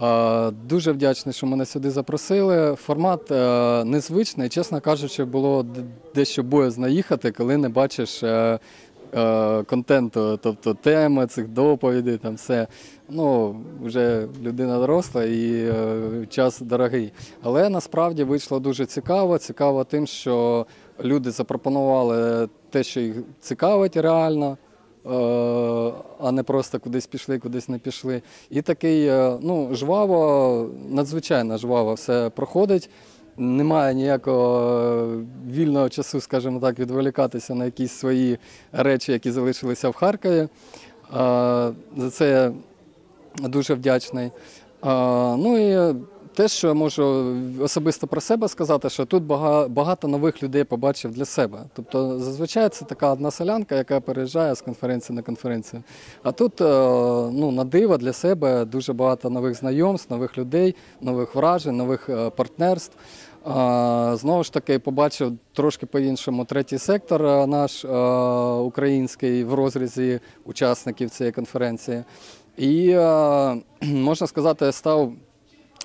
Е, Дуже вдячний, що мене сюди запросили. Формат е, незвичний. Чесно кажучи, було дещо боязно їхати, коли не бачиш е, контенту, тобто теми цих доповідей, там все. Ну, вже людина доросла і час дорогий. Але насправді вийшло дуже цікаво. Цікаво тим, що люди запропонували те, що їх цікавить реально. Е, А не просто кудись пішли, кудись не пішли. І такий, е, ну, жваво, надзвичайно жваво все проходить. Немає ніякого е, вільного часу, скажімо так, відволікатися на якісь свої речі, які залишилися в Харкові. За це я дуже вдячний. Ну і те, що я можу особисто про себе сказати, що тут багато нових людей побачив для себе. Тобто, зазвичай це така одна селянка, яка переїжджає з конференції на конференцію. А тут е, ну, на диво для себе дуже багато нових знайомств, нових людей, нових вражень, нових е, партнерств. Знову ж таки, побачив трошки по-іншому третій сектор е, наш український в розрізі учасників цієї конференції. І можна сказати, я став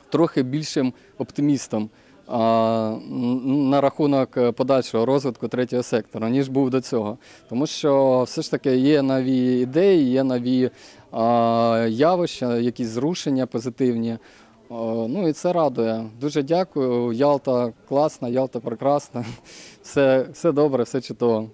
трохи більшим оптимістом на рахунок е, подальшого розвитку третього сектору, ніж був до цього. Тому що все ж таки є нові ідеї, є нові явища, якісь зрушення позитивні. Ну і це радує. Дуже дякую. Ялта класна, Ялта прекрасна. Все, все добре, все чудово.